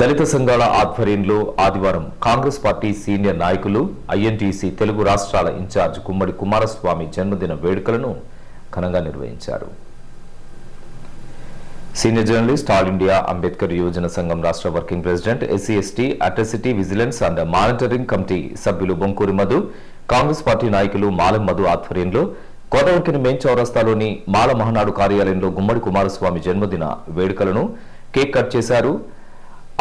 దళిత సంఘాల ఆధ్వర్యంలో ఆదివారం కాంగ్రెస్ పార్టీ సీనియర్ నాయకులు ఐఎన్టీసీ తెలుగు రాష్ట్రాల ఇన్ఛార్జ్ గుమ్మడి కుమారస్వామి జన్మదిన వేడుకలను ఘనంగా నిర్వహించారు. Senior journalist all India Ambedkar యువజన సంఘం రాష్ట్ర working president SC ST atrocity vigilance and monitoring committee సభ్యులు బొంకూరి మధు కాంగ్రెస్ పార్టీ నాయకులు మాలం మధు ఆధ్వర్యంలో కోటవంకిని మెయిన్ చౌరస్తాలోని మాల మహనాడు కార్యాలయంలో గుమ్మడి కుమారస్వామి జన్మదిన వేడుకలను కేక్ కట్ చేశారు.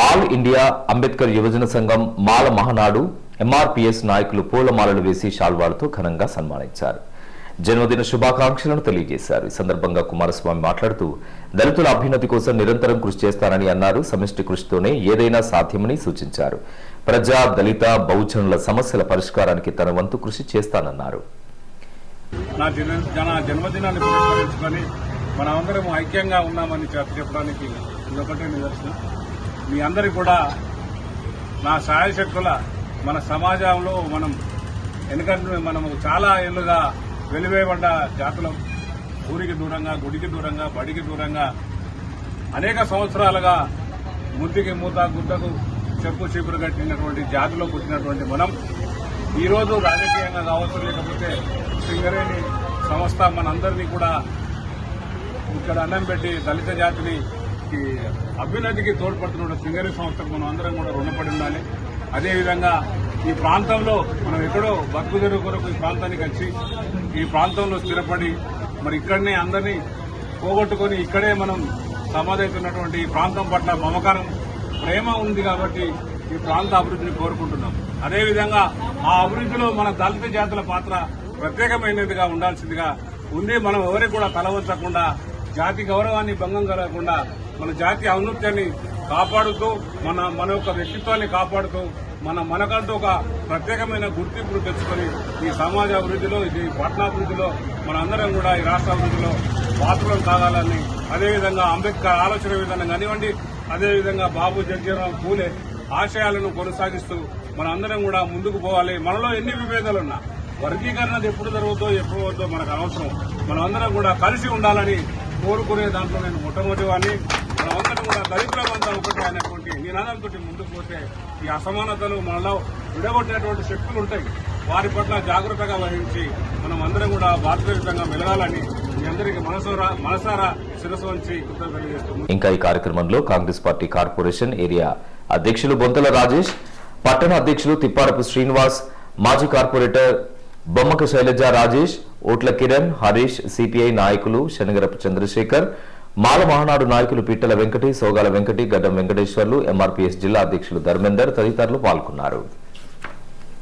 ఆల్ ఇండియా అంబేద్కర్ యువజన సంఘం మాల మహానాడు ఎంఆర్పీఎస్ నాయకులు పూలమాలలు వేసి శాల్వాలతో ఘనంగా సన్మానించారు. జన్మదిన శుభాకాంక్షలను తెలియజేశారు. ఈ సందర్భంగా కుమారస్వామి మాట్లాడుతూ దళితుల అభ్యున్నతి కోసం నిరంతరం కృషి చేస్తానని అన్నారు. సమిష్టి కృషితోనే ఏదైనా సాధ్యమని సూచించారు. ప్రజా దళిత బహుజనుల సమస్యల పరిష్కారానికి తన వంతు కృషి చేస్తానన్నారు. నా జన్మదినాన్ని పురస్కరించుకొని మనమందరం ఐక్యంగా ఉన్నామని చెప్పడానికి ఇదొకటే నిదర్శనం. మీ అందరికీ కూడా నా సాయశక్తుల మన సమాజంలో మనం ఎందుకంటే మనము చాలా ఏళ్ళుగా వెలివేయబడ్డ జాతులం. ఊరికి దూరంగా గుడికి దూరంగా బడికి దూరంగా అనేక సంవత్సరాలుగా ముద్దుకి మూత గుద్దకు చెప్పు చీపురు కట్టినటువంటి జాతిలో పుట్టినటువంటి మనం ఈరోజు రాజకీయంగా కావచ్చు లేకపోతే సింగరేణి సంస్థ మనందరినీ కూడా ఇక్కడ అన్నం పెట్టి దళిత జాతిని ఈ అభ్యున్నతికి తోడ్పడుతున్న సింగరేణి సంస్థకు మనం అందరం కూడా రుణపడి ఉండాలి. అదేవిధంగా ఈ ప్రాంతంలో మనం ఎక్కడో బతుకుదెరువు కొరకు ఈ ప్రాంతానికి వచ్చి ఈ ప్రాంతంలో స్థిరపడి మరి ఇక్కడనే అందరినీ పోగొట్టుకొని ఇక్కడే మనం సమాధవుతున్నటువంటి ఈ ప్రాంతం పట్ల మమకారం ప్రేమ ఉంది కాబట్టి ఈ ప్రాంత అభివృద్ధిని కోరుకుంటున్నాం. అదేవిధంగా ఆ అభివృద్ధిలో మన దళిత జాతుల పాత్ర ప్రత్యేకమైనదిగా ఉండాల్సిందిగా ఉంది మనం ఎవరికి కూడా తలవంచకుండా జాతి గౌరవాన్ని భంగం కలగకుండా మన జాతీయ ఔన్నత్యాన్ని కాపాడుతూ మన మన యొక్క వ్యక్తిత్వాన్ని కాపాడుతూ మన మనకంటూ ఒక ప్రత్యేకమైన గుర్తింపును తెచ్చుకొని ఈ సమాజ అభివృద్ధిలో ఈ పట్టణాభివృద్ధిలో మనందరం కూడా ఈ రాష్ట్ర అభివృద్ధిలో పాత్రలను కాగాలని అదేవిధంగా అంబేద్కర్ ఆలోచన విధానం కానివ్వండి అదేవిధంగా బాబు జగ్జీవన్ పూలే ఆశయాలను కొనసాగిస్తూ మనందరం కూడా ముందుకు పోవాలి. మనలో ఎన్ని విభేదాలు ఉన్నా వర్గీకరణ ఎప్పుడు జరుగుతుందో ఎప్పుడు వద్దో మనకు అనవసరం. మనమందరం కూడా కలిసి ఉండాలని కోరుకునే దాంట్లో నేను మొట్టమొదటి వాడిని ఒకటి కూడా దరిద్రమంతా ఒకటి అనేటువంటి నినాదంతో ముందుకు పోతే ఈ అసమానతలు మనలో విడగొట్టేటువంటి శక్తులు ఉంటాయి. వారి పట్ల జాగ్రత్తగా వహించి మనం అందరం కూడా భారతదేశంగా మెలగాలని మీ అందరికీ మనసారా మనసారా శిరస్సు వంచి ఇంకా ఈ కార్యక్రమంలో కాంగ్రెస్ పార్టీ కార్పొరేషన్ ఏరియా అధ్యక్షులు బొంతల రాజేష్ పట్టణ అధ్యక్షులు తిప్పారపు శ్రీనివాస్ మాజీ కార్పొరేటర్ బొమ్మక శైలజ రాజేష్ ఓట్ల కిరణ్ హరీష్ సిపిఐ నాయకులు శనగరపు చంద్రశేఖర్ మాల మహానాడు నాయకులు పిట్టల వెంకటి సోగాల వెంకటి గడ్డం వెంకటేశ్వర్లు ఎంఆర్పీఎస్ జిల్లా అధ్యక్షులు ధర్మేందర్ తదితరులు పాల్గొన్నారు.